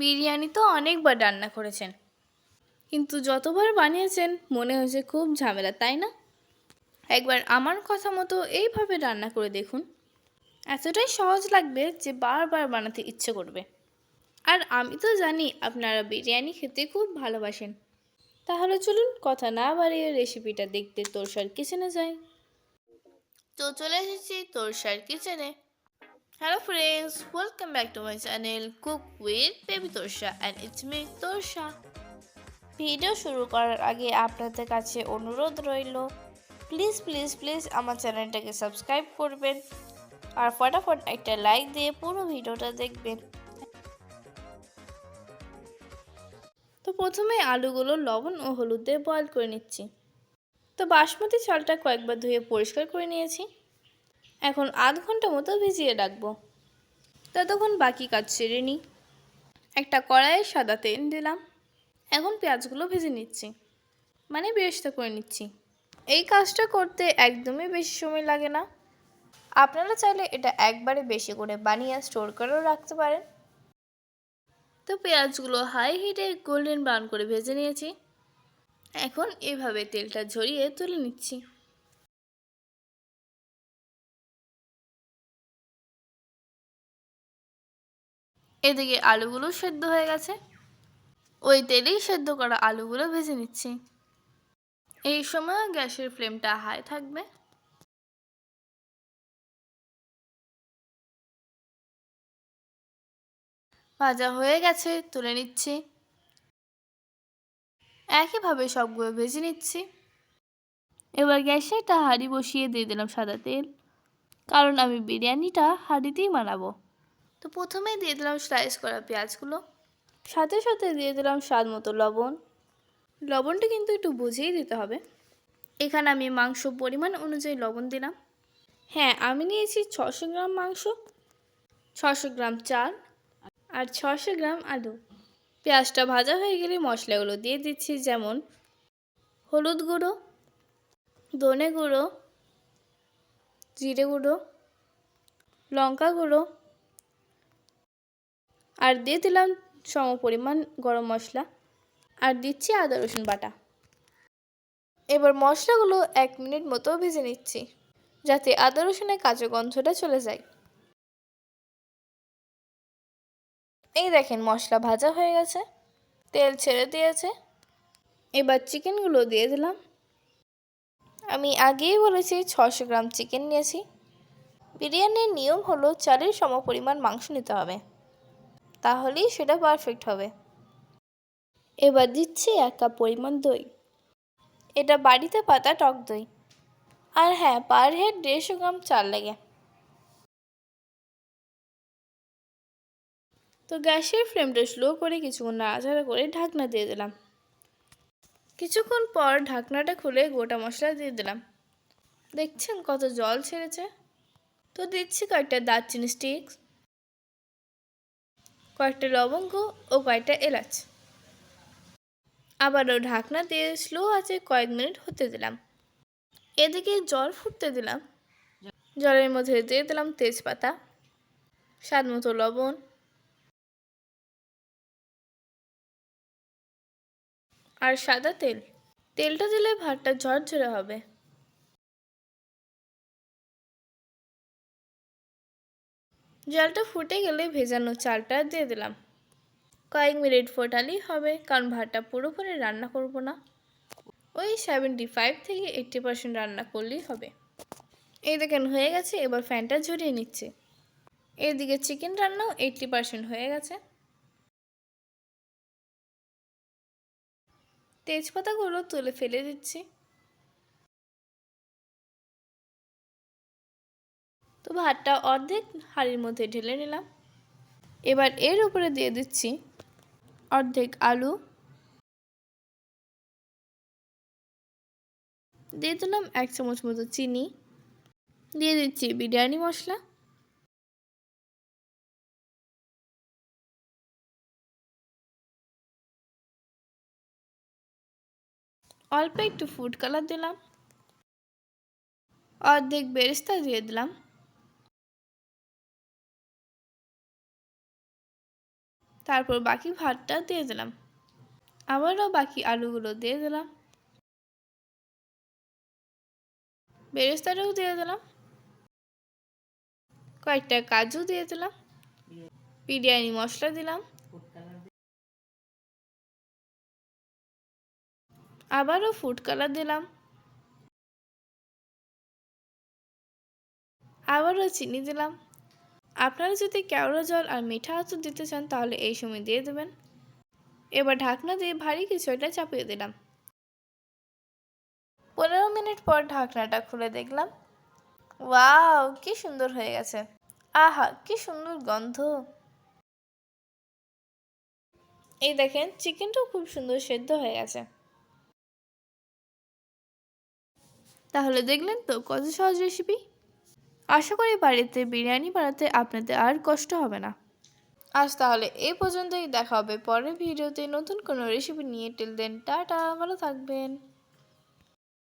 বিরিয়ানি তো অনেকবার রান্না করেছেন। কিন্তু যতবার বানিয়েছেন, মনে হয়েছে খুব ঝামেলা, তাই না? একবার আমার কথা মতো এইভাবে রান্না করে দেখুন। এতটাই সহজ লাগবে যে বারবার বানাতে ইচ্ছে করবে। আর আমি তো জানি আপনারা বিরিয়ানি খেতে খুব ভালোবাসেন। তাহলে চলুন কথা না বাড়িয়ে রেসিপিটা দেখতে তোরসার কিচেনে যাই। তো চলে এসেছি তোরসার কিচেনে hello friends welcome back to my channel cook with baby Torsha and it's me Torsha video শুরু করার আগে আপনাদের কাছে অনুরোধ রইল প্লিজ প্লিজ প্লিজ আমার চ্যানেলটাকে সাবস্ক্রাইব করবেন আর ফটাফট একটা লাইক দিয়ে পুরো ভিডিওটা দেখবেন। তো প্রথমে আলুগুলো লবণ ও হলুদ দিয়ে বয়েল করে নিচ্ছি। তো বাসমতি চালটা কয়েকবার ধুয়ে পরিষ্কার করে নিয়েছি। এখন আধ ঘণ্টা মতো ভিজিয়ে রাখব। ততক্ষণ বাকি কাজ সেরে নিই। একটা কড়াইয়ে সাদা তেল দিলাম। এখন পেঁয়াজগুলো ভেজে নিচ্ছি। মানে বেরেস্তা করে নিচ্ছি। এই কাজটা করতে একদমই বেশি সময় লাগে না। আপনারা চাইলে এটা একবারে বেশি করে বানিয়ে স্টোর করেও রাখতে পারেন। তো পেঁয়াজগুলো হাই হিটে গোল্ডেন ব্রাউন করে ভেজে নিয়েছি। এখন এভাবে তেলটা ঝরিয়ে তুলে নিচ্ছি। এদিকে আলুগুলো সেদ্ধ হয়ে গেছে। ওই তেলেই সেদ্ধ করা আলুগুলো ভেজে নিচ্ছি। এই সময় গ্যাসের ফ্লেমটা হাই থাকবে। ভাজা হয়ে গেছে, তুলে নিচ্ছি। একইভাবে সবগুলো ভেজে নিচ্ছি। এবার গ্যাসে একটা হাঁড়ি বসিয়ে দিয়ে দিলাম সাদা তেল, কারণ আমি বিরিয়ানিটা হাঁড়িতেই বানাবো। তো প্রথমেই দিয়ে দিলাম স্লাইস করা পেঁয়াজগুলো। সাথে সাথে দিয়ে দিলাম স্বাদ মতো লবণ। লবণটা কিন্তু একটু বুঝেই দিতে হবে। এখানে আমি মাংস পরিমাণ অনুযায়ী লবণ দিলাম। হ্যাঁ আমি নিয়েছি ছশো গ্রাম মাংস ছশো গ্রাম চাল আর ছশো গ্রাম আলু। পেঁয়াজটা ভাজা হয়ে গেলে মশলাগুলো দিয়ে দিচ্ছি যেমন হলুদ গুঁড়ো ধনে গুঁড়ো জিরে গুঁড়ো লঙ্কা গুঁড়ো আর দিয়ে দিলাম সম পরিমাণ গরম মশলা আর দিচ্ছি আদা রসুন বাটা। এবার মশলাগুলো এক মিনিট মতো ভেজে নিচ্ছি যাতে আদা রসুনের কাঁচা গন্ধটা চলে যায়। এই দেখেন মশলা ভাজা হয়ে গেছে, তেল ছেড়ে দিয়েছে। এবার চিকেনগুলো দিয়ে দিলাম। আমি আগেই বলেছি ছশো গ্রাম চিকেন নিয়েছি। বিরিয়ানির নিয়ম হলো চালের সম পরিমাণ মাংস নিতে হবে। তাহলেই সেটা পারফেক্ট হবে। এবার দিচ্ছি এক কাপ পরিমাণ দই। এটা বাড়িতে পাতা টক দই। আর হ্যাঁ পার হেড দেড়শো গ্রাম চাল লাগে। তো গ্যাসের ফ্লেমটা স্লো করে কিছুক্ষণ নাড়াচাড়া করে ঢাকনা দিয়ে দিলাম। কিছুক্ষণ পর ঢাকনাটা খুলে গোটা মশলা দিয়ে দিলাম। দেখছেন কত জল ছেড়েছে? তো দিচ্ছি কয়েকটা দারচিনি স্টিক্স কয়েকটা লবঙ্গ ও কয়েকটা এলাচ। আবারও ঢাকনা দিয়ে স্লো আছে কয়েক মিনিট হতে দিলাম। এদিকে জল ফুটতে দিলাম। জলের মধ্যে দিয়ে দিলাম তেজপাতা, স্বাদ মতো লবণ। আর সাদা তেল। তেলটা দিলে ভাতটা ঝরঝরে হবে। জলটা ফুটে গেলে ভেজানো চালটা দিয়ে দিলাম। কয়েক মিনিট ফোটালেই হবে, কারণ ভাতটা পুরোপুরি রান্না করব না। ওই সেভেন্টি ফাইভ থেকে এইট্টি পার্সেন্ট রান্না করলেই হবে। এই দেখেন, হয়ে গেছে, এবার ফ্যানটা ঝরিয়ে নিচ্ছে। এদিকে চিকেন রান্নাও এইট্টি পার্সেন্ট হয়ে গেছে। তেজপাতাগুলো তুলে ফেলে দিচ্ছি। তো ভাতটা অর্ধেক হাঁড়ির মধ্যে ঢেলে নিলাম। এবার এর উপরে দিয়ে দিচ্ছি অর্ধেক আলু। দিয়ে দিলাম এক চামচ মতো চিনি। দিয়ে দিচ্ছি বিরিয়ানি মশলা। অল্প একটু ফুড কালার দিলাম। অর্ধেক বেরেস্তা দিয়ে দিলাম। তারপর বাকি ভাতটা দিয়ে দিলাম। আবারও বাকি আলুগুলো দিয়ে দিলাম। বেরেস্তাটাও দিয়ে দিলাম। কয়েকটা কাজু দিয়ে দিলাম। বিরিয়ানি মশলা দিলাম। আবারও ফুড কালার দিলাম। আবারও চিনি দিলাম। আপনারা যদি কেওড়া জল আর মিঠা আতর দিতে চান, তাহলে এই সময় দিয়ে দেবেন। এবার ঢাকনা দিয়ে ভারী কিছু একটা চাপিয়ে দিলাম। পনেরো মিনিট পর ঢাকনাটা খুলে দেখলাম। ওয়াও, কি সুন্দর হয়ে গেছে। আহা, কি সুন্দর গন্ধ। এই দেখেন, চিকেনটাও খুব সুন্দর সেদ্ধ হয়ে গেছে। তাহলে দেখলেন তো কত সহজ রেসিপি আশা করি বাড়িতে বিরিয়ানি বানাতে আপনাদের আর কষ্ট হবে না। আজ তাহলে এ পর্যন্তই, দেখা হবে পরের ভিডিওতে। নতুন কোনো রেসিপি নিয়ে। টেল দেন টাটা, ভালো থাকবেন।